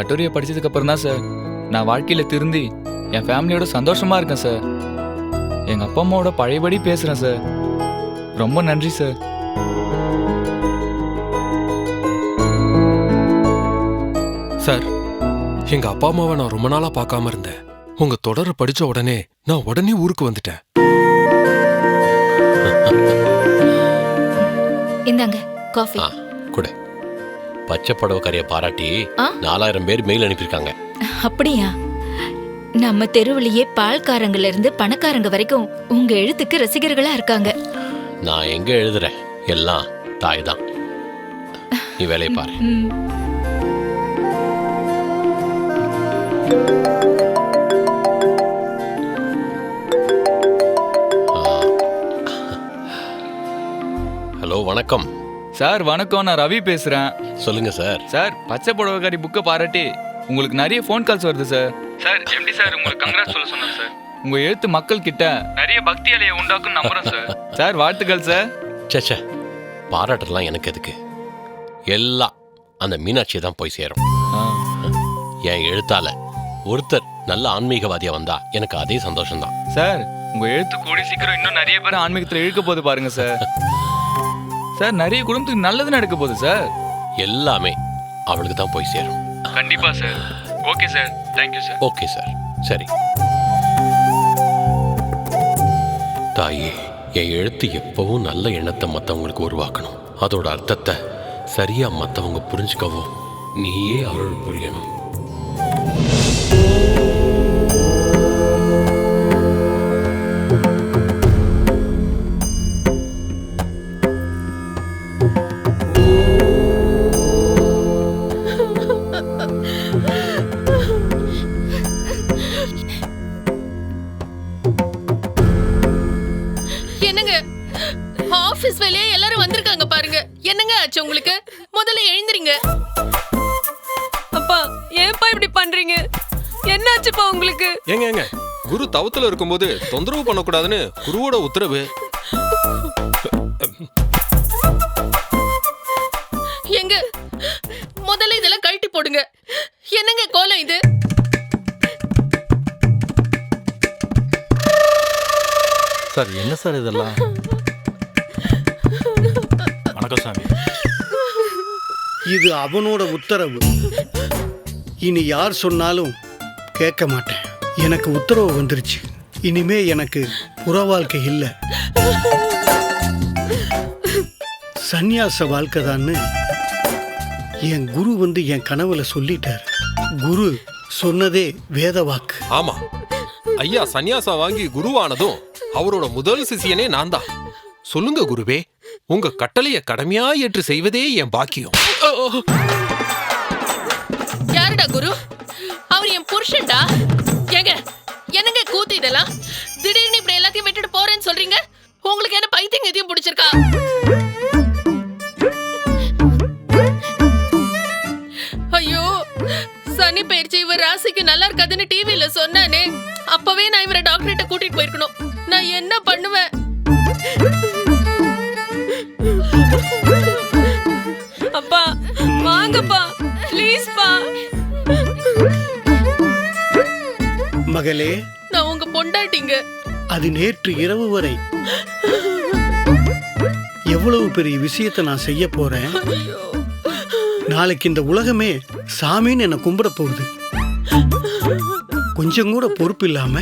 கட்டுரையை படிச்சதுக்கு அப்புறம் தான் சார் நான் வாழ்க்கையில் திருந்தி என் ஃபேமிலியோட சந்தோஷமா இருக்கேன் சார் எங்கள் அப்பா அம்மாவோட பழையபடி பேசுகிறேன் சார் ரொம்ப நன்றி சார் சார் எங்க அப்பா அம்மாவை நான் ரொம்ப நாளா பார்க்காம இருந்தேன். உங்க தொடரை படிச்ச உடனே நான் உடனே ஊருக்கு வந்துட்டேன். இந்தாங்க காஃபி கொடு. பச்சை புடவைக்காரிய பாராட்டி? நாலாயிரம் பேர் மெயில் அனுப்பியிருக்காங்க. அப்படியா? நம்ம தெருவுலயே பால்காரங்கல இருந்து பணக்காரங்க வரைக்கும் உங்க எழுத்துக்கு ரசிகர்களா இருக்காங்க. நான் எங்க எழுதுறேன்? எல்லாம் தாய் தான். நீ வேலையை பாரு. ஹலோ வணக்கம். சார் வணக்கம். நான் ரவி பேசுகிறேன் சொல்லுங்க சார். சார் பச்சை புடவைக்காரி புக்கை பாராட்டி உங்களுக்கு நிறைய ஃபோன் கால்ஸ் வருது சார். சார் எப்படி சார் உங்களுக்கு கங்க்ராட் சொல்ல சொன்னேன் சார்? உங்க எழுத்து மக்கள் கிட்ட நிறைய பக்தி அலையை உண்டாக்கும் நம்புறேன் சார். சார் வாழ்த்துக்கள் சார். சேச்சே பாராட்டெல்லாம் எனக்கு எதுக்கு? எல்லாம் அந்த மீனாட்சியை தான் போய் சேரும். என் எழுத்தால ஒருத்தர் நல்ல ஆன்மீகவாதியா வந்தா எனக்கு அதே சந்தோஷம்தான். சார் உங்க எழுத்து கூடி சீக்கிரம் இன்னும் நிறைய பேர் ஆன்மீகத்தில் இழுக்க போகுது பாருங்க சார். சார் நிறைய குடும்பத்துக்கு நல்லது நடக்க போகுது சார். எல்லாமே அவளுக்கு தான் போய் சேரும். கண்டிப்பா sir. Okay sir. Thank you sir okay sir. சரி. தாயே என் எழுத்து எப்பவும் நல்ல எண்ணத்தை மற்றவங்களுக்கு உருவாக்கணும். அதோட அர்த்தத்தை சரியா மற்றவங்க புரிஞ்சுக்கவும் நீயே அருள் புரியணும். பண்றீங்க? என்னாச்சுப்பா உங்களுக்கு? ஏங்க ஏங்க. குரு தவத்துல இருக்கும்போது தொந்தரவு பண்ணக்கூடாதுன்னு குருவோட உத்தரவு. எங்க? முதல்ல இதெல்லாம் கழட்டி போடுங்க. என்னங்க கோலம் இது? சார் என்ன சார் இதெல்லாம்? வணக்கம் சாமி. இது அவனோட உத்தரவு. இனி யார் சொன்னாலும் கேட்க மாட்டேன். எனக்கு உத்தரவு வந்துருச்சு. இனிமே எனக்கு புற வாழ்க்கை இல்லை. சந்நியாச வாழ்க்கை தான்னு என் குரு வந்து என் கனவுல சொல்லிட்டார். குரு சொன்னதே வேத வாக்கு. ஆமா. ஐயா சந்நியாசா வாங்கி குருவானதும் அவரோட முதல் சிஷியனே நான் தான். சொல்லுங்க குருவே உங்க கட்டளைய கடமையா ஏற்று செய்வதே என் பாக்கியம். என்னடா குரு? அவர் என் புருஷன்டா. ஏங்க என்னங்க கூத்து இதெல்லாம்? திடீர்னு இப்படி எல்லாத்தையும் விட்டுட்டு போறேன்னு சொல்றீங்க? உங்களுக்கு என்ன பைத்தியம் எதையும் பிடிச்சிருக்கா? ஐயோ சனி பயிற்சி இவர் ராசிக்கு நல்லா இருக்காதுன்னு டிவியில சொன்னானே. அப்பவே நான் இவரை டாக்டர்கிட்ட கூட்டிட்டு போயிருக்கணும். நான் என்ன பண்ணுவேன்? அப்பா வாங்கப்பா. ப்ளீஸ்ப்பா மகளே. நான் உங்க பொண்டாட்டிங்க. அது நேற்று இரவு வரை. எவ்வளவு பெரிய விஷயத்தை நான் செய்ய போறேன்? நாளைக்கு இந்த உலகமே சாமின்னு என்னை கும்பிட போகுது. கொஞ்சம் கூட பொறுப்பு இல்லாம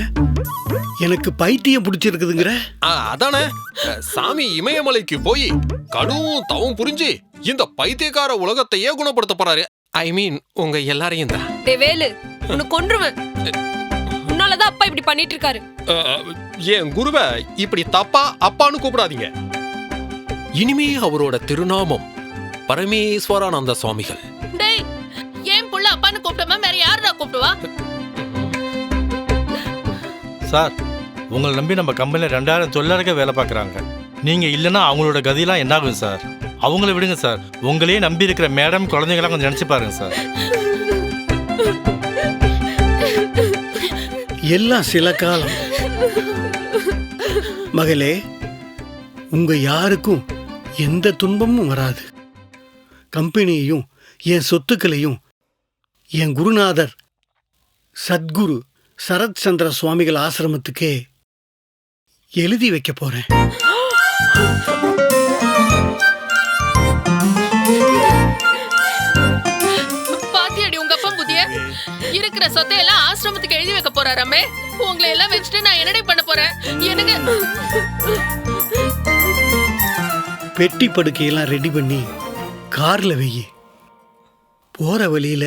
எனக்கு பைத்தியம் பிடிச்சிருக்குதுங்கிற? ஆ, அதானே. சாமி இமயமலைக்கு போய் கடும் தவம் புரிஞ்சு இந்த பைத்தியக்கார உலகத்தையே குணப்படுத்த போறாரு. ஐ மீன் உங்க எல்லாரையும் தான். டே வேலு உன்னை கொன்றுவேன். உன்னாலதான் அப்பா இப்படி பண்ணிட்டு இருக்காரு என் குருவை இப்படி தப்பா அப்பான்னு கூப்பிடாதீங்க. இனிமே அவரோட திருநாமம் பரமேஸ்வரானந்த சுவாமிகள். டேய் ஏன் புள்ள அப்பான்னு கூப்பிட்டோமா? வேற யாருடா கூப்பிடுவா? சார் உங்களை நம்பி நம்ம கம்பெனியில் ரெண்டாயிரம் தொழிலாளர்கள் வேலை பார்க்குறாங்க. நீங்கள் இல்லைன்னா அவங்களோட கதியெல்லாம் என்னாகும் சார்? அவங்கள விடுங்க சார் உங்களையே நம்பி இருக்கிற மேடம் குழந்தைங்களாம் கொஞ்சம் நினச்சி பாருங்க சார் எல்லாம் சில காலம். மகளே உங்க யாருக்கும் எந்த துன்பமும் வராது. கம்பெனியையும் என் சொத்துக்களையும் என் குருநாதர் சத்குரு சரத் சந்திர சுவாமிகள் ஆசிரமத்துக்கே எழுதி வைக்க போறேன். இருக்கிற சொத்தை எல்லாம் ஆசிரமத்துக்கு எழுதி வைக்க போறாராமே உங்களை எல்லாம் வச்சுட்டு நான் என்னடி பண்ண போறேன்? எனக்கு பெட்டி படுக்கையெல்லாம் ரெடி பண்ணி கார்ல வெயி. போற வழியில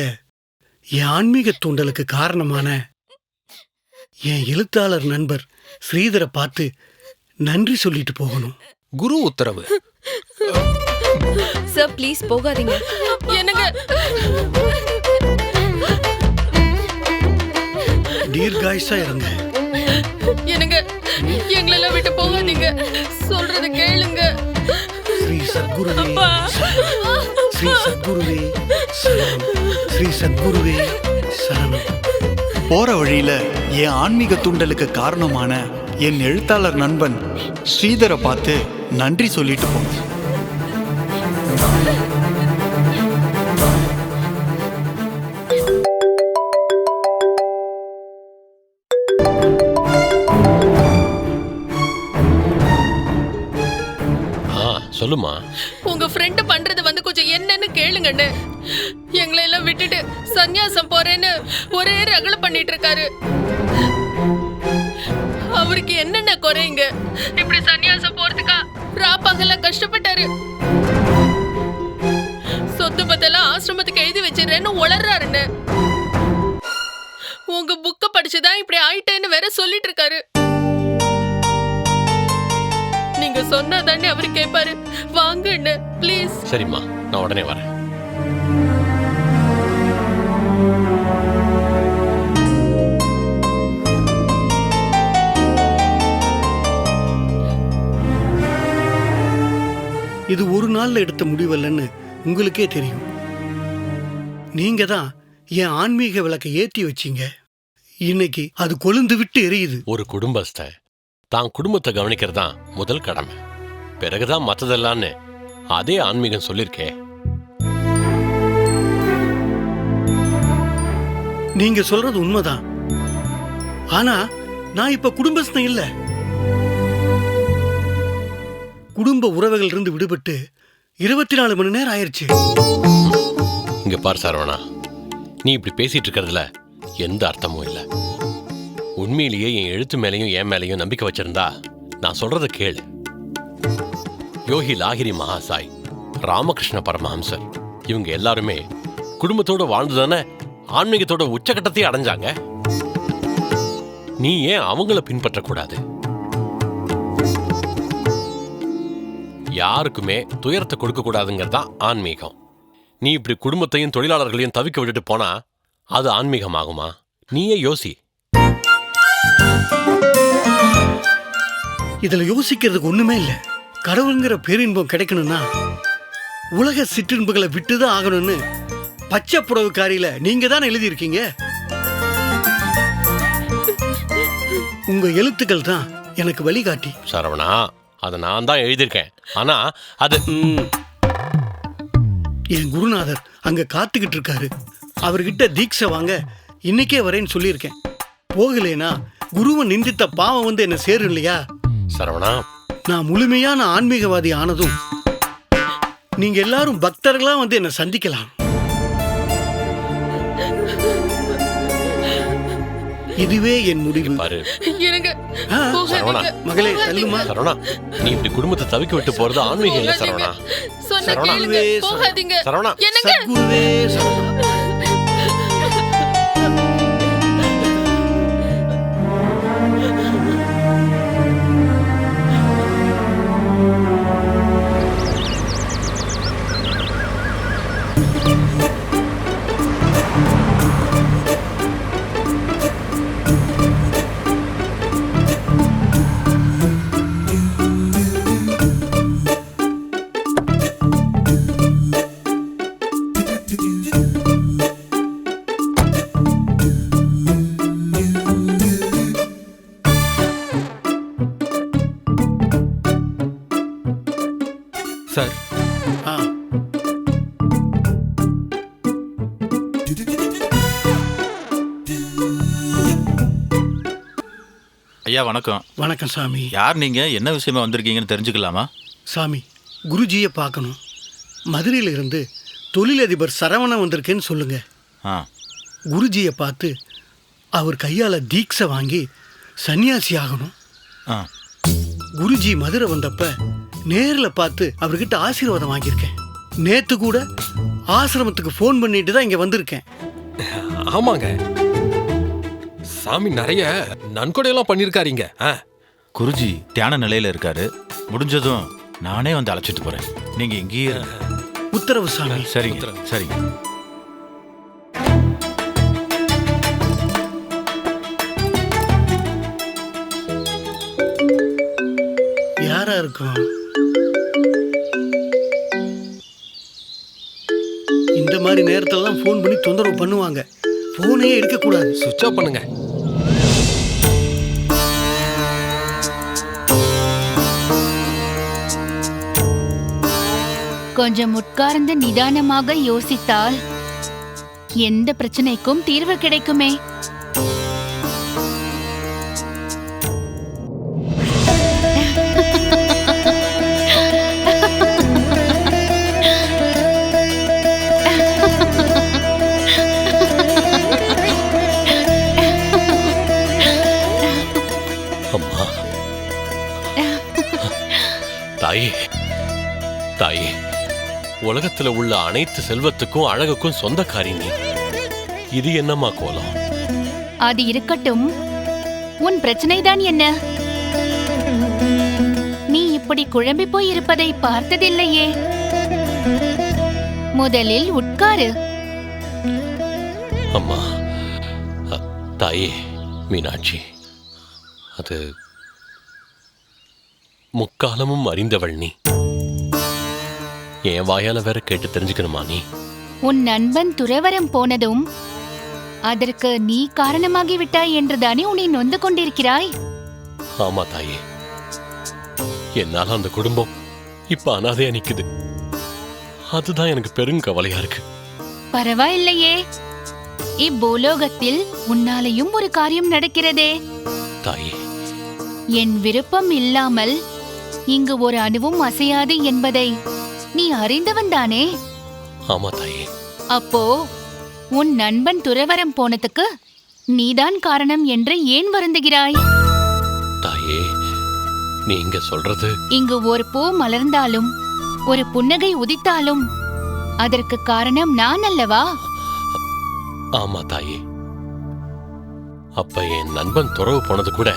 என் ஆன்மீக தூண்டலுக்கு காரணமான என் எழுத்தாளர் நண்பர் ஸ்ரீதரை பார்த்து நன்றி சொல்லிட்டு போகணும். குரு உத்தரவு. சார் ப்ளீஸ் போகாதீங்க. என்னங்க? தீர்காயுசா இருங்க. என்னங்க? எங்களை எல்லாம் விட்டு போகாதீங்க. சொல்றத கேளுங்க. ஸ்ரீ சத்குருவே ஸ்ரீ சத்குருவே சரணம். ஸ்ரீ சத்குருவே சரணம். போற வழியில என் ஆன்மீக தூண்டலுக்கு காரணமான என் எழுத்தாளர் நண்பன் ஸ்ரீதரை பார்த்து நன்றி சொல்லிட்டு போங்க சொல்லுமா? உங்க ஃப்ரெண்ட் பண்றது வந்து கொஞ்சம் என்னன்னு கேளுங்கன்னு எங்களை எல்லாம் விட்டுட்டு சந்நியாசம் போறேன்னு ஒரே ரகல பண்ணிட்டு இருக்காரு அவருக்கு என்னென்ன குறைங்க? இப்படி சந்நியாசம் போறதுக்கா ராப்பாங்கெல்லாம் கஷ்டப்பட்டாரு. சொத்து பத்தெல்லாம் ஆசிரமத்துக்கு எழுதி வச்சிடறேன்னு உளர்றாருன்னு உங்க புக்க படிச்சுதான் இப்படி ஆயிட்டேன்னு வேற சொல்லிட்டு இருக்காரு நீங்க சொன்னாதானே அவரு கேட்பாரு வாங்கன்னு ப்ளீஸ் சரிம்மா நான் உடனே வரேன். இது ஒரு நாள்ல எடுத்த முடிவல்லன்னு உங்களுக்கே தெரியும். நீங்க தான் என் ஆன்மீக விளக்கை ஏத்தி வச்சீங்க. இன்னைக்கு அது கொழுந்து விட்டு எரியுது. ஒரு குடும்பஸ்த தான் குடும்பத்தை கவனிக்கிறது தான் முதல் கடமை. பிறகுதான் மத்ததெல்லாம்னு அதே ஆன்மீகம் சொல்லிருக்கே. நீங்க சொல்றது உண்மைதான். ஆனா நான் இப்ப குடும்பஸ்தன் இல்ல. குடும்ப உறவுகள் இருந்து விடுபட்டு இருபத்தி நாலு மணி நேரம் ஆயிருச்சு. இங்க பார் சரவணா நீ இப்படி பேசிட்டு இருக்கிறதுல எந்த அர்த்தமும் இல்லை. உண்மையிலேயே என் எழுத்து மேலையும் என் மேலையும் நம்பிக்கை வச்சிருந்தா? நான் சொல்றத கேளு. யோகி லாகிரி மகாசாய் ராமகிருஷ்ண பரமஹம்சர் இவங்க எல்லாருமே குடும்பத்தோட வாழ்ந்துதானே ஆன்மீகத்தோட உச்சகட்டத்தையே அடைஞ்சாங்க? நீ ஏன் அவங்கள பின்பற்றக்கூடாது? யாருக்குமே துயரத்தை கொடுக்கக்கூடாதுங்கிறது தான் ஆன்மீகம். நீ இப்படி குடும்பத்தையும் தொழிலாளர்களையும் தவிக்க விட்டுட்டு போனா அது ஆன்மீகமாகுமா? நீயே யோசி. இதுல யோசிக்கிறதுக்கு ஒண்ணுமே இல்ல. கடவுளுங்கிற பேரின்பம் கிடைக்கணும்னா உலக சிற்றின்பங்களை விட்டுதான் ஆகணும்னு பச்சை புடவுக்காரியில நீங்க தான் எழுதியிருக்கீங்க? உங்க எழுத்துக்கள் தான் எனக்கு வழிகாட்டி. சரவணா அதை நான் தான் எழுதியிருக்கேன். ஆனா அது ம். என் குருநாதர் அங்க காத்துக்கிட்டு இருக்காரு. அவர்கிட்ட தீட்சை வாங்க இன்னைக்கே வரேன்னு சொல்லியிருக்கேன். போகலேனா குருவை நிந்தித்த பாவம் வந்து என்ன சேரும் இல்லையா? சரவணா. நான் முழுமையான ஆன்மீகவாதி ஆனதும் நீங்க எல்லாரும் பக்தர்களா வந்து என்னை சந்திக்கலாம். இதுவே என் முடிவு. பாரு. இருங்க. ஆ, சரவணா. மகளே தள்ளுமா? சரவணா நீ இப்படி குடும்பத்தை தவிக்க விட்டு போறது ஆன்மீகம் இல்ல. சரவணா. சொன்ன சரவணா. கேளுங்க. போகாதீங்க. சரவணா. என்னங்க? சத்குருவே சரணம் வணக்கம். வணக்கம் சாமி. யார் நீங்க? என்ன விஷயமா வந்திருக்கீங்கன்னு தெரிஞ்சுக்கலாமா? சாமி குருஜியை பார்க்கணும். மதுரையில இருந்து தொழிலதிபர் சரவணன் வந்திருக்கேன்னு சொல்லுங்க. ஆ. குருஜியை பார்த்து அவர் கையால் தீட்சை வாங்கி சன்னியாசி ஆகணும். ஆ. குருஜி மதுரை வந்தப்ப நேரில் பார்த்து அவர்கிட்ட ஆசீர்வாதம் வாங்கியிருக்கேன். நேத்து கூட ஆசிரமத்துக்கு ஃபோன் பண்ணிட்டு தான் இங்கே வந்திருக்கேன். ஆமாங்க. சாமி நிறைய நன்கொடையெல்லாம் பண்ணிருக்காருங்க. ஆ. குருஜி தியான நிலையில இருக்காரு. முடிஞ்சதும் நானே வந்து அழைச்சிட்டு போறேன். நீங்க இங்கேயே இருங்க. உத்தரவு சாமி. சரிங்க சரிங்க. யாரா இருக்கும்? இந்த மாதிரி நேரத்துல தான் ஃபோன் பண்ணி தொந்தரவு பண்ணுவாங்க. ஃபோனே எடுக்கக்கூடாது. சுவிட்ச் ஆஃப் பண்ணுங்க. கொஞ்சம் உட்கார்ந்து நிதானமாக யோசித்தால் எந்த பிரச்சனைக்கும் தீர்வு கிடைக்குமே. உலகத்துல உள்ள அனைத்து செல்வத்துக்கும் அழகுக்கும் சொந்தக்காரி நீ. இது என்னம்மா கோலம்? அது இருக்கட்டும். உன் பிரச்சனைதான் என்ன? நீ இப்படி குழம்பி போய் இருப்பதை பார்த்ததில்லையே. முதலில் உட்காரு. அம்மா தாயே மீனாட்சி. அது முக்காலமும் அறிந்தவள் நீ. என் வாயால வேற கேட்டு தெரிஞ்சுக்கணுமா நீ? உன் நண்பன் துறவரம் போனதும் அதற்கு நீ காரணமாகி விட்டாய் என்றுதானே உன்னை நொந்து கொண்டிருக்கிறாய்? ஆமா தாயே. என்னால அந்த குடும்பம் இப்ப அனாதையா நிக்குது. அதுதான் எனக்கு பெருங்கவலையா இருக்கு. பரவாயில்லையே. இப்பூலோகத்தில் உன்னாலையும் ஒரு காரியம் நடக்கிறதே. தாயே. என் விருப்பம் இல்லாமல் இங்கு ஒரு அணுவும் அசையாது என்பதை நீ அறிந்தவன் தானே? ஆமா தாயே. அப்போ உன் நண்பன் துறவரம் போனதுக்கு நீதான் காரணம் என்று ஏன் வருந்துகிறாய்? தாயே நீங்க சொல்றது இங்கு ஒரு பூ மலர்ந்தாலும் ஒரு புன்னகை உதித்தாலும் அதற்கு காரணம் நான் அல்லவா? ஆமா தாயே. அப்ப என் நண்பன் துறவு போனது கூட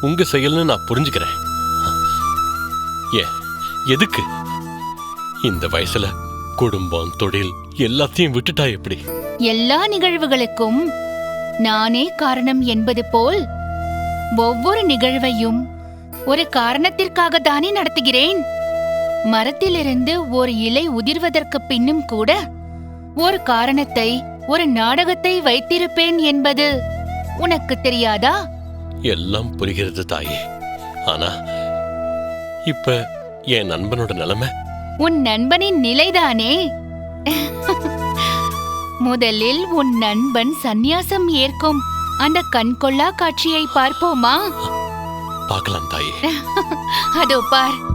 உங்க செயல்னு நான் புரிஞ்சுக்கிறேன். ஏ எதுக்கு? இந்த வயசுல குடும்பம் தொழில் எல்லாத்தையும் விட்டுட்டா எப்படி? எல்லா நிகழ்வுகளுக்கும் நானே காரணம் என்பது போல் ஒவ்வொரு நிகழ்வையும் ஒரு காரணத்திற்காக தானே நடத்துகிறேன். மரத்திலிருந்து ஒரு இலை உதிர்வதற்கு பின்னும் கூட ஒரு காரணத்தை ஒரு நாடகத்தை வைத்திருப்பேன் என்பது உனக்கு தெரியாதா? எல்லாம் புரிகிறது தாயே. ஆனா இப்ப என் நண்பனோட நிலைமை உன் நண்பனின் நிலைதானே? முதலில் உன் நண்பன் சந்நியாசம் ஏற்கும். அந்த கண்கொள்ளா காட்சியை பார்ப்போமா? பார்க்கலாம் தாயே. அதோ பார்.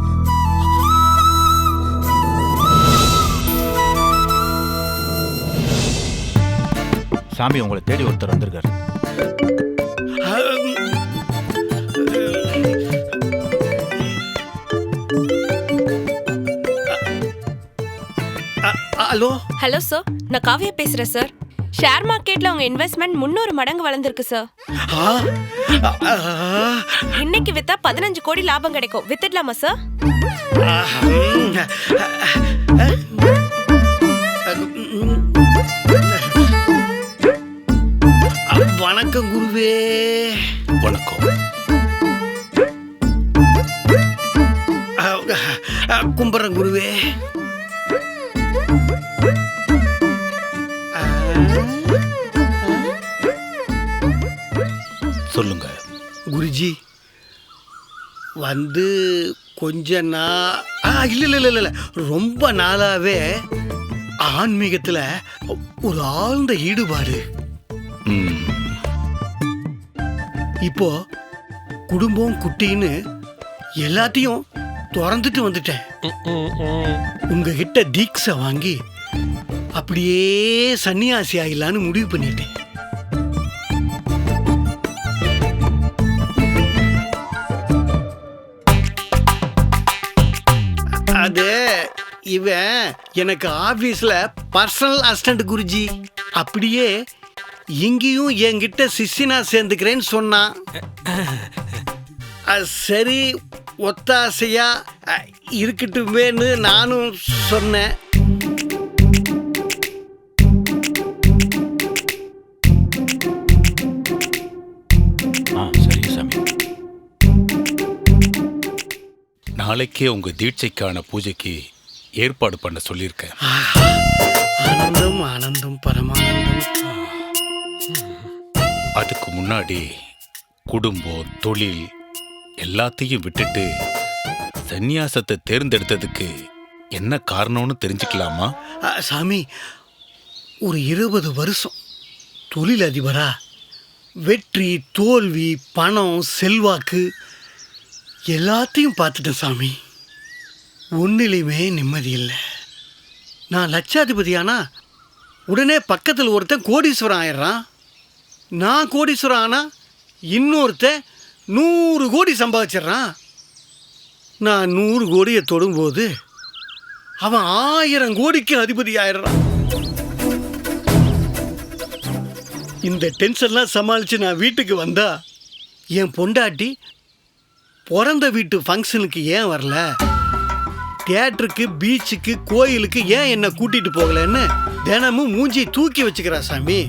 சாமி உங்களை தேடி ஒருத்தர் வந்திருக்காரு. ஹலோ? ஹலோ சார் நான் காவியா பேசுறேன் சார் ஷேர் மார்க்கெட்ல உங்க இன்வெஸ்ட்மெண்ட் முந்நூறு மடங்கு வளர்ந்துருக்கு சார் இன்னைக்கு வித்தா பதினஞ்சு கோடி லாபம் கிடைக்கும். வித்துடலாமா சார் வணக்கம் குருவே. வணக்கம். கும்புறேன் குருவே. குருஜி வந்து கொஞ்ச நா ஆ இல்லை இல்லை இல்லை இல்லை. ரொம்ப நாளாவே ஆன்மீகத்தில் ஒரு ஆழ்ந்த ஈடுபாடு. இப்போ குடும்பம் குட்டின்னு எல்லாத்தையும் திறந்துட்டு வந்துட்டேன். உங்ககிட்ட தீக்ஷை வாங்கி அப்படியே சன்னியாசி ஆகிடலான்னு முடிவு பண்ணிட்டேன். இவன் எனக்கு ஆஃபீஸில் பர்சனல் அசிஸ்டன்ட் குருஜி. அப்படியே இங்கேயும் என்கிட்ட சிஷினா சேர்ந்துக்கிறேன்னு சொன்னான். அது சரி ஒத்தாசையா இருக்கட்டுமேன்னு நானும் சொன்னேன். நாளைக்கே உங்கள் தீட்சைக்கான பூஜைக்கு ஏற்பாடு பண்ண சொல்லியிருக்கேன். ஆனந்தம் ஆனந்தம் பரமானந்தம். அதுக்கு முன்னாடி குடும்பம் தொழில் எல்லாத்தையும் விட்டுட்டு சந்நியாசத்தை தேர்ந்தெடுத்ததுக்கு என்ன காரணம்னு தெரிஞ்சுக்கலாமா? சாமி ஒரு இருபது வருஷம் தொழிலதிபரா வெற்றி தோல்வி பணம் செல்வாக்கு எல்லாத்தையும் பார்த்துட்டேன் சாமி. ஒன்றிலையுமே நிம்மதி இல்லை. நான் லட்சாதிபதியானா? உடனே பக்கத்தில் ஒருத்தன் கோடீஸ்வரன் ஆயிடுறான். நான் கோடீஸ்வரன்? ஆனா இன்னொருத்தன் நூறு கோடி சம்பாதிச்சிடுறான். நான் நூறு கோடியை தொடும்போது அவன் ஆயிரம் கோடிக்கு அதிபதி ஆயிடுறான். இந்த டென்ஷன்லாம் சமாளித்து நான் வீட்டுக்கு வந்தா என் பொண்டாட்டி பிறந்த வீட்டு ஃபங்க்ஷனுக்கு ஏன் வரல? தியேட்டருக்கு பீச்சுக்கு கோயிலுக்கு ஏன் என்னை கூட்டிட்டு போகலன்னு தினமும் மூஞ்சி தூக்கி வச்சுக்கிறா சாமி.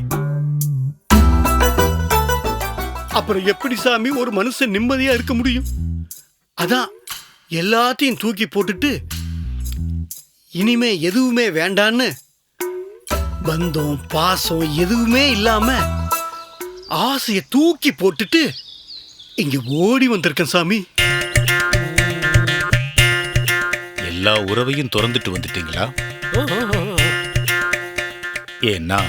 அப்புறம் எப்படி சாமி ஒரு மனுஷன் நிம்மதியா இருக்க முடியும்? அதான் எல்லாத்தையும் தூக்கி போட்டுட்டு இனிமே எதுவுமே வேண்டான்னு பந்தம் பாசம் எதுவுமே இல்லாம ஆசையை தூக்கி போட்டுட்டு இங்க ஓடி வந்திருக்கேன் சாமி. எல்லா உறவையும் திறந்துட்டு வந்துட்டீங்களா? ஏன்னா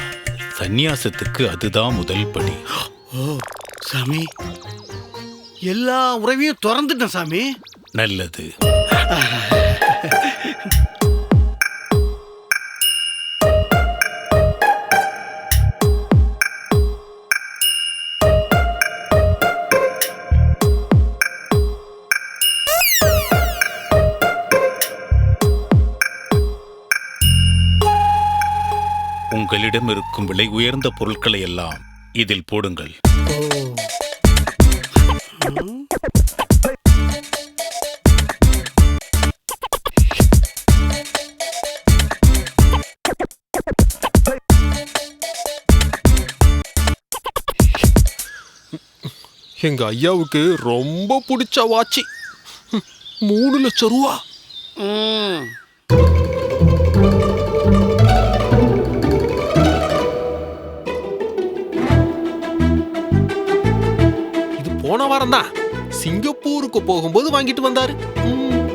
சந்நியாசத்துக்கு அதுதான் முதல் படி. ஓ சாமி. எல்லா உறவையும் திறந்துட்டேன் சாமி. நல்லது. உங்களிடம் இருக்கும் விலை உயர்ந்த பொருட்களை எல்லாம் இதில் போடுங்கள். எங்க ஐயாவுக்கு ரொம்ப பிடிச்ச வாட்சி. மூணு லட்சம் ரூபா. போன தான் சிங்கப்பூருக்கு போகும்போது வாங்கிட்டு வந்தாரு. ம்.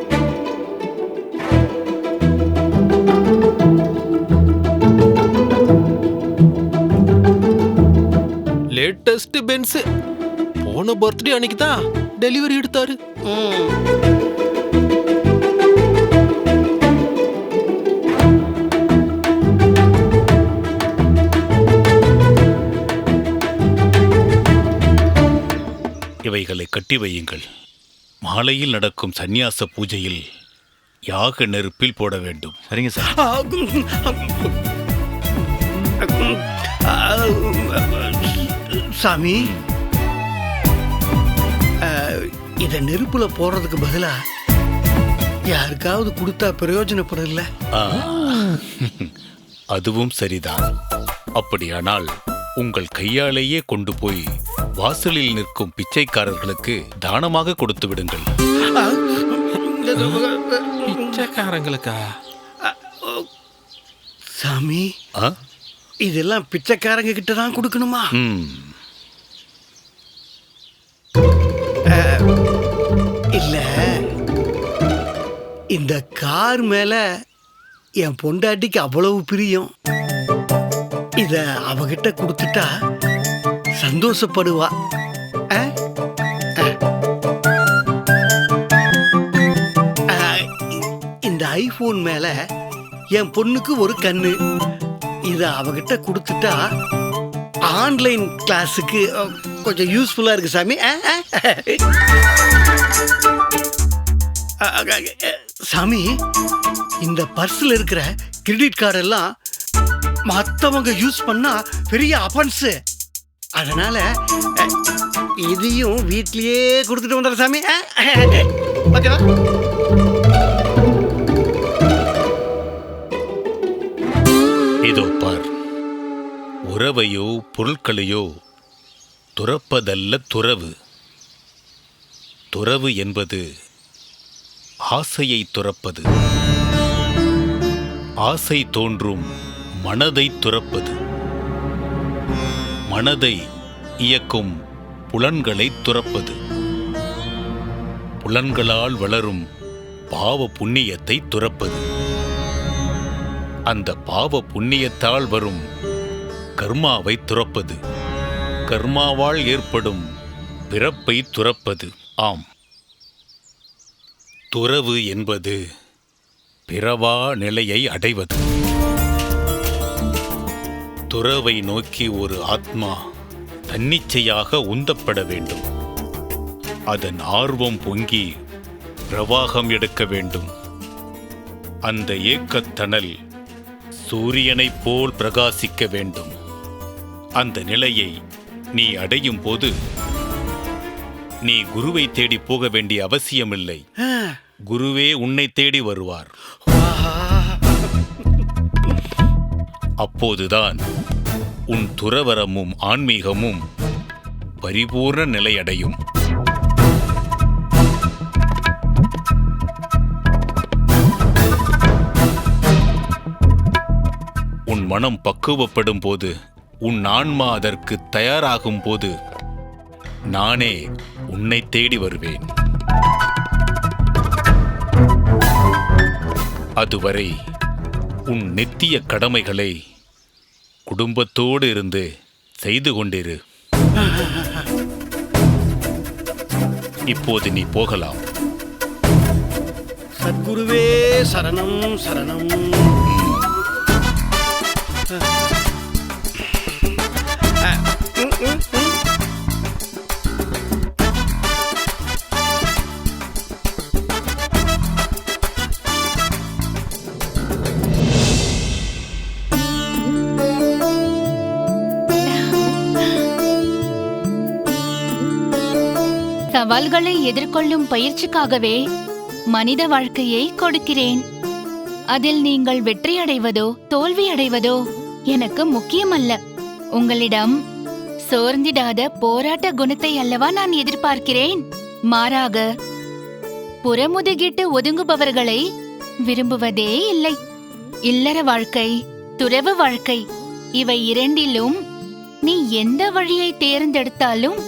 Latest Benz. போன பர்த்டே அன்னைக்கு தான் டெலிவரி எடுத்தாரு. இவைகளை கட்டி வையுங்கள். மாலையில் நடக்கும் சந்நியாச பூஜையில் யாக நெருப்பில் போட வேண்டும். சரிங்க சார். சாமி. இத நெருப்புல போடுறதுக்கு பதிலா யாருக்காவது கொடுத்தா ஆ, அதுவும் சரிதான். அப்படியானால் உங்கள் கையாலேயே கொண்டு போய் வாசலில் நிற்கும் பிச்சைக்காரர்களுக்கு தானமாக கொடுத்து விடுங்கள். பிச்சைக்காரங்களுக்கா? சாமி? இதெல்லாம் பிச்சைக்காரங்க கிட்ட தான் கொடுக்கணுமா? இல்ல. இந்த கார் மேல என் பொண்டாட்டிக்கு அவ்வளவு பிரியம். இத அவகிட்ட கொடுத்துட்டா சந்தோஷப்படுவா இந்த ஐபோன் மேல என் பொண்ணுக்கு ஒரு கண்ணு இத அவகிட்ட கொடுத்துட்டா ஆன்லைன் கிளாஸுக்கு கொஞ்சம் யூஸ்ஃபுல்லா இருக்கு சாமி சாமி இந்த பர்ஸில் இருக்கிற கிரெடிட் கார்டெல்லாம் மத்தவங்க யூஸ் பண்ணா பெரிய அஃபன்ஸ் அதனால இதையும் வீட்லயே கொடுத்துட்டு வந்துடுற சாமி. ஓகேவா? இதோ பார். உறவையோ பொருட்களையோ துறப்பதல்ல துறவு. துறவு என்பது ஆசையை துறப்பது. ஆசை தோன்றும் மனதை துறப்பது. மனதை இயக்கும் புலன்களை துறப்பது. புலன்களால் வளரும் பாவ புண்ணியத்தை துறப்பது. அந்த பாவ புண்ணியத்தால் வரும் கர்மாவை துறப்பது. கர்மாவால் ஏற்படும் பிறப்பை துறப்பது. ஆம். துறவு என்பது பிறவா நிலையை அடைவது. துறவை நோக்கி ஒரு ஆத்மா தன்னிச்சையாக உந்தப்பட வேண்டும். அதன் ஆர்வம் பொங்கி பிரவாகம் எடுக்க வேண்டும். அந்த ஏக்கத்தணல் சூரியனைப் போல் பிரகாசிக்க வேண்டும். அந்த நிலையை நீ அடையும் போது நீ குருவை தேடி போக வேண்டிய அவசியமில்லை. குருவே உன்னை தேடி வருவார். அப்போதுதான் உன் துறவரமும் ஆன்மீகமும் பரிபூர்ண நிலையடையும். உன் மனம் பக்குவப்படும் போது உன் ஆன்மா அதற்கு தயாராகும் போது நானே உன்னை தேடி வருவேன். அதுவரை உன் நித்திய கடமைகளை குடும்பத்தோடு இருந்து செய்து கொண்டிரு. இப்போது நீ போகலாம். சத்குருவே சரணம் சரணம். சவால்களை எதிர்கொள்ளும் பயிற்சிக்காகவே மனித வாழ்க்கையை கொடுக்கிறேன். அதில் நீங்கள் வெற்றியடைவதோ தோல்வியடைவதோ எனக்கு முக்கியமல்ல. உங்களிடம் சோர்ந்திடாத போராட்ட குணத்தை அல்லவா நான் எதிர்பார்க்கிறேன்? மாறாக புறமுதுகிட்டு ஒதுங்குபவர்களை விரும்புவதே இல்லை. இல்லற வாழ்க்கை துறவு வாழ்க்கை இவை இரண்டிலும் நீ எந்த வழியை தேர்ந்தெடுத்தாலும்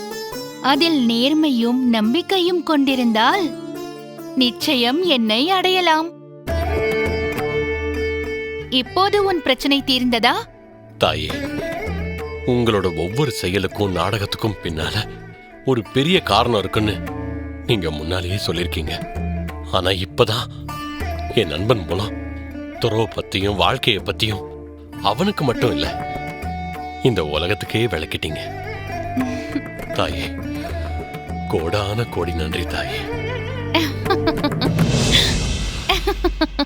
அதில் நேர்மையும் நம்பிக்கையும் கொண்டிருந்தால் நிச்சயம் என்னை அடையலாம். இப்போது உன் பிரச்சனை தீர்ந்ததா? தாயே உங்களோட ஒவ்வொரு செயலுக்கும் நாடகத்துக்கும் பின்னால ஒரு பெரிய காரணம் இருக்குன்னு நீங்க முன்னாலேயே சொல்லியிருக்கீங்க. ஆனா இப்பதான் என் நண்பன் மூலம் துறவை பத்தியும் வாழ்க்கையை பத்தியும் அவனுக்கு மட்டும் இல்ல இந்த உலகத்துக்கே விளக்கிட்டீங்க. தாயே கோடான கோடி நன்றி தாயே.